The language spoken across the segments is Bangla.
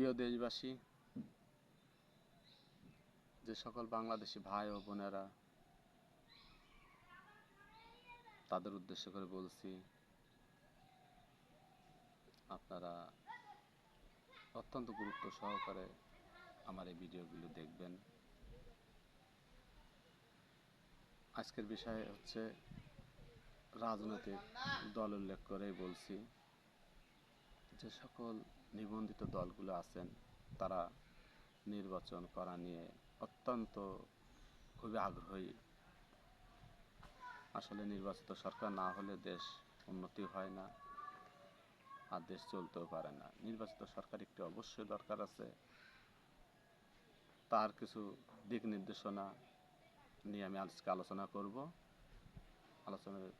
প্রিয় দেশবাসী, যে সকল বাংলাদেশি ভাই ও বোনেরা তাদের উদ্দেশ্য করে বলছি, আপনারা অত্যন্ত গুরুত্ব সহকারে আমার এই ভিডিওগুলো দেখবেন। আজকের বিষয় হচ্ছে রাজনৈতিক দল উল্লেখ করেই বলছি। যে সকল নিবন্ধিত দলগুলো আছেন, তারা নির্বাচন করা নিয়ে অত্যন্ত খুবই আগ্রহী। আসলে নির্বাচিত সরকার না হলে দেশ উন্নতি হয় না আর দেশ চলতেও পারে না। নির্বাচিত সরকার একটি অবশ্যই দরকার আছে। তার কিছু দিক নির্দেশনা নিয়ে আমি আজকে আলোচনা করব। আলোচনার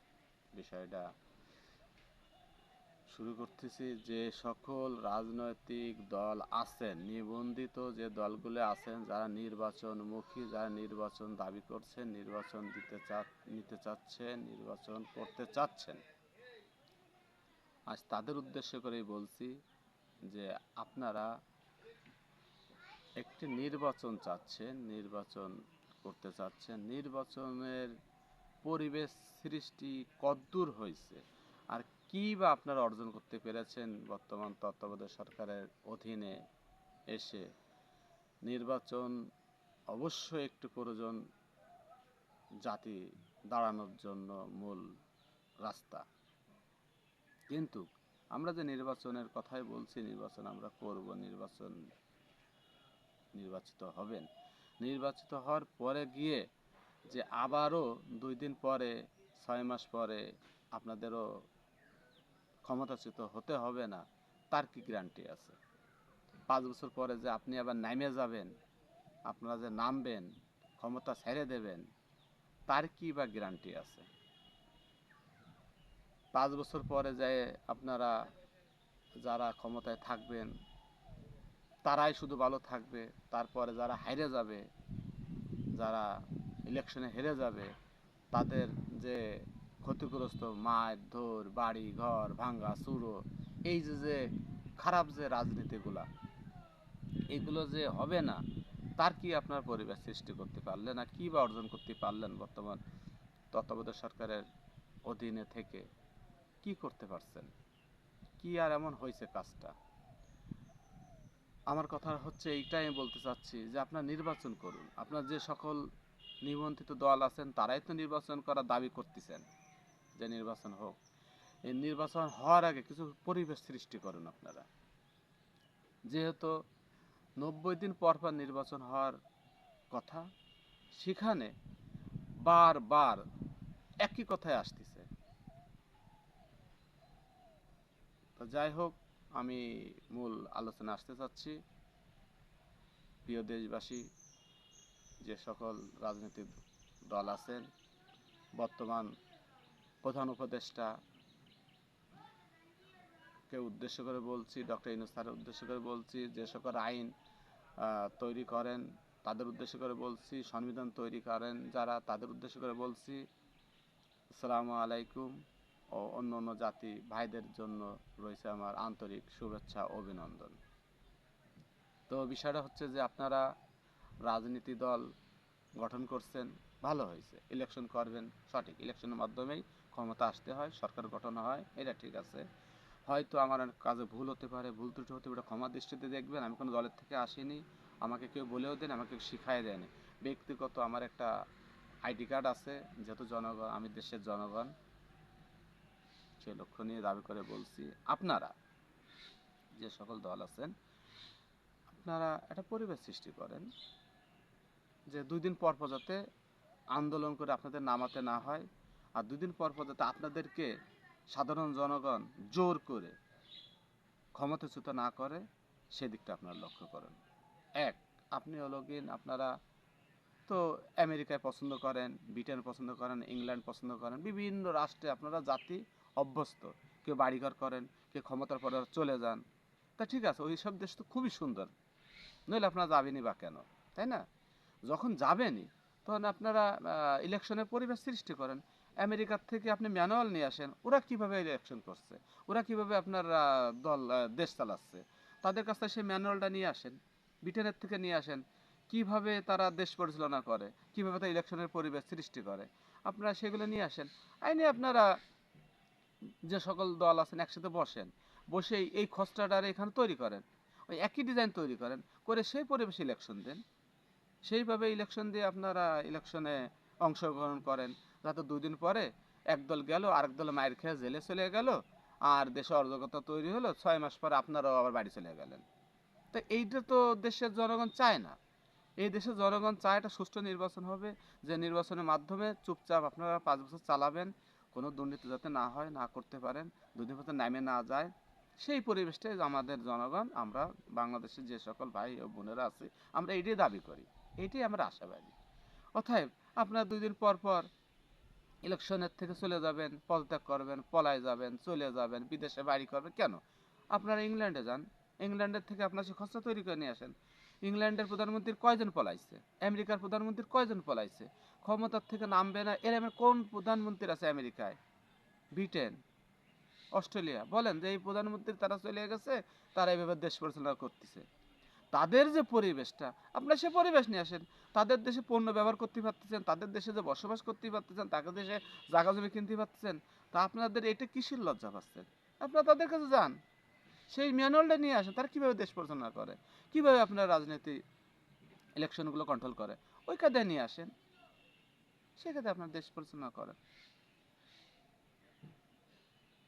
বিষয়টা শুরু করতেছি যে সকল রাজনৈতিক দল আছেন, নিবন্ধিত যে দলগুলো আছেন, যারা নির্বাচনমুখী, যারা নির্বাচন দাবি করছেন, নির্বাচন দিতে চা, নিতে চাচ্ছেন, নির্বাচন করতে চাচ্ছেন। আজ তাদের উদ্দেশ্য করেই বলছি যে আপনারা একটি নির্বাচন চাচ্ছেন, নির্বাচন করতে চাচ্ছেন। নির্বাচনের পরিবেশ সৃষ্টি কদ্দূর হয়েছে কি বা আপনারা অর্জন করতে পেরেছেন বর্তমান তত্ত্বাবধায়ক সরকারের অধীনে এসে? নির্বাচন অবশ্যই একটু প্রয়োজন জাতি দাঁড়ানোর জন্য মূল রাস্তা। কিন্তু আমরা যে নির্বাচনের কথাই বলছি, নির্বাচন আমরা করব, নির্বাচন নির্বাচিত হবেন। নির্বাচিত হওয়ার পরে গিয়ে যে আবারও দুই দিন পরে, ছয় মাস পরে আপনাদেরও ক্ষমতাচ্যুত হতে হবে না। তার কি গ্যারান্টি আছে? পাঁচ বছর পরে যে আপনি আবার নামে যাবেন, আপনারা যে নামবেন, ক্ষমতা ছেড়ে দেবেন, তার কি বা গ্যারান্টি আছে? পাঁচ বছর পরে যে আপনারা যারা ক্ষমতায় থাকবেন, তারাই শুধু ভালো থাকবে, তারপরে যারা হাইরে যাবে, যারা ইলেকশনে হেরে যাবে, তাদের যে ক্ষতিগ্রস্ত মায়ের ধর, বাড়ি, ঘর, ভাঙ্গা, চুরো, এই যে যে খারাপ যে রাজনীতিগুলা, এগুলো যে হবে না, তার কি আপনার পরিবেশ সৃষ্টি করতে পারলেন আর কি বা অর্জন করতে পারলেন বর্তমান তত্ত্বাবধায়ক সরকারের অধীনে থেকে? কি করতে পারছেন? কি আর এমন হয়েছে কাজটা? আমার কথা হচ্ছে এইটাই আমি বলতে চাচ্ছি যে আপনার নির্বাচন করুন। আপনার যে সকল নিবন্ধিত দল আছেন, তারাই তো নির্বাচন করার দাবি করতেছেন। যে নির্বাচন হোক, এই নির্বাচন হওয়ার আগে কিছু পরিবেশ সৃষ্টি করুন আপনারা। যেহেতু নব্বই দিন পর পর নির্বাচন হওয়ার কথা, সেখানে বারবার একই কথায় আসতেছে। তো যাই হোক, আমি মূল আলোচনা আসতে চাচ্ছি। প্রিয় দেশবাসী, যে সকল রাজনৈতিক দল আছেন, বর্তমান প্রধান উপদেষ্টা কে উদ্দেশ্য করে বলছি, ডক্টর ইনুস স্যারের উদ্দেশ্য করে বলছি, যে সকল আইন তৈরি করেন তাদের উদ্দেশ্য করে বলছি, সংবিধান তৈরি করেন যারা তাদের উদ্দেশ্য করে বলছি, আসসালামু আলাইকুম ও অন্য অন্য জাতি ভাইদের জন্য রয়েছে আমার আন্তরিক শুভেচ্ছা, অভিনন্দন। তো বিষয়টা হচ্ছে যে আপনারা রাজনীতি দল গঠন করছেন, ভালো হয়েছে ইলেকশন করবেন, সঠিক ইলেকশনের মাধ্যমেই ক্ষমতা আসতে হয়, সরকার গঠন হয়, এটা ঠিক আছে। হয়তো আমার কাজে ভুল হতে পারে, ভুল ত্রুটি হতে পারে, ক্ষমা দৃষ্টিতে দেখবেন, আমি কোনো দলের থেকে আসিনি, আমাকে কেউ বলেও দেন আমাকে শিখাই দেয়নি। ব্যক্তিগত আমার একটা আইডি কার্ড আছে, যেহেতু জনগণ, আমি দেশের জনগণ সে লক্ষ্য নিয়ে দাবি করে বলছি, আপনারা যে সকল দল আছেন, আপনারা একটা পরিবেশ সৃষ্টি করেন, যে দুই দিন পর পর যাতে আন্দোলন করে আপনাদের নামাতে না হয় আর দুদিন পর পর যাতে আপনাদেরকে সাধারণ জনগণ জোর করে ক্ষমতাচ্যুত না করে, সেদিকটা আপনারা লক্ষ্য করেন। এক, আপনি হলো আপনারা তো আমেরিকায় পছন্দ করেন, ব্রিটেন পছন্দ করেন, ইংল্যান্ড পছন্দ করেন, বিভিন্ন রাষ্ট্রে আপনারা জাতি অভ্যস্ত। কেউ বাড়িঘর করেন, কেউ ক্ষমতার পরে চলে যান। তা ঠিক আছে ওই সব দেশ তো খুবই সুন্দর। নইলে আপনারা যাবেনই বা কেন? তাই না? যখন যাবেনই, তখন আপনারা ইলেকশনের পরিবেশ সৃষ্টি করেন। আমেরিকার থেকে আপনি ম্যানুয়াল নিয়ে আসেন, ওরা কীভাবে ইলেকশন করছে? ওরা কীভাবে আপনার দল দেশ চালাচ্ছে? তাদের কাছ থেকে সেই ম্যানুয়ালটা নিয়ে আসেন, ব্রিটেনের থেকে নিয়ে আসেন, কীভাবে তারা দেশ পরিচালনা করে, কীভাবে তারা ইলেকশনের পরিবেশ সৃষ্টি করে। আপনারা সেগুলো নিয়ে আসেন। আইনে আপনারা যে সকল দল আছেন একসাথে বসেন, বসে এই খসড়াটা এখানে তৈরি করেন। ওই একই ডিজাইন তৈরি করেন, করে সেই পরিবেশে ইলেকশন দেন। সেইভাবে ইলেকশন দিয়ে আপনারা ইলেকশনে অংশগ্রহণ করেন। যাতে দুই দিন পরে একদল গেল, আরেক দল মায়ের খেয়ে জেলে চলে গেল। আর দেশে অরাজকতা তৈরি হলো, ছয় মাস পরে আপনারাও আবার বাড়ি চলে গেলেন। তো এইটা তো দেশের জনগণ চায় না। এই দেশের জনগণ চায় একটা সুষ্ঠু নির্বাচন হবে, যে নির্বাচনের মাধ্যমে চুপচাপ আপনারা পাঁচ বছর চালাবেন, কোনো দুর্নীতি যাতে না হয়, না করতে পারেন, দুর্নীতি যাতে নামে না যায়। সেই পরিবেশটাই আমাদের জনগণ, আমরা বাংলাদেশের যে সকল ভাই ও বোনেরা আছে, আমরা এটাই দাবি করি, এটাই আমরা আশাবাদী। অতএব আপনারা দুই দিন পর পর ইলেকশনের থেকে চলে যাবেন, পদত্যাগ করবেন, পলায় যাবেন, চলে যাবেন, বিদেশে বাড়ি করবেন। কেন? আপনারা ইংল্যান্ডে যান, ইংল্যান্ডের থেকে আপনার সে খসড়া তৈরি করে নিয়ে আসেন। ইংল্যান্ডের প্রধানমন্ত্রীর কয়জন পলাইছে? আমেরিকার প্রধানমন্ত্রীর কয়জন পলাইছে? ক্ষমতার থেকে নামবে না এর কোন প্রধানমন্ত্রী আছে আমেরিকায়? Britain, Australia. বলেন যে এই প্রধানমন্ত্রী তারা চলে গেছে, তারা এইভাবে দেশ পরিচালনা করতেছে। তাদের যে পরিবেশটা, আপনারা সে পরিবেশ নিয়ে আসেন। তাদের দেশে পণ্য ব্যবহার করতে পারতেছেন, তাদের দেশে যে বসবাস করতে পারতেছেন, তাদের দেশে জায়গা জমি কিনতে পারতেছেন, তা আপনাদের এটা কিসের লজ্জা পাচ্ছেন আপনারা তাদের কাছে যান। সেই ম্যানুয়ালটা নিয়ে আসেন, তারা কীভাবে দেশ পরিচালনা করে? কীভাবে আপনার রাজনীতি ইলেকশনগুলো কন্ট্রোল করে? ওই কাজে নিয়ে আসেন। সেক্ষেত্রে আপনার দেশ পরিচালনা করেন।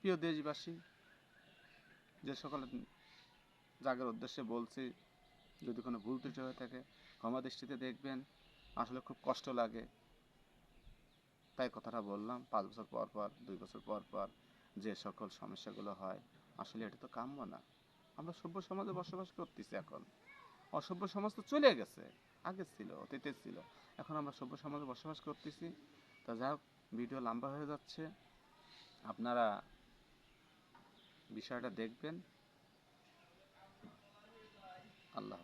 প্রিয় দেশবাসী, যে সকল জায়গার উদ্দেশ্যে বলছি যদি কোনো ভুল ত্রুটি হয়ে থাকে, ক্ষমা দৃষ্টিতে দেখবেন। আসলে খুব কষ্ট লাগে। তাই কথাটা বললাম, পাঁচ বছর পর পর, দুই বছর পর পর যে সকল সমস্যাগুলো হয়, আসলে এটা তো কাম্য না। আমরা সভ্য সমাজে বসবাস করতেছি এখন। অসভ্য সমাজ তো চলে গেছে, আগে ছিল, অতীতে ছিল। এখন আমরা সভ্য সমাজে বসবাস করতেছি। তা যাই হোক ভিডিও লম্বা হয়ে যাচ্ছে। আপনারা বিষয়টা দেখবেন। আল্লাহ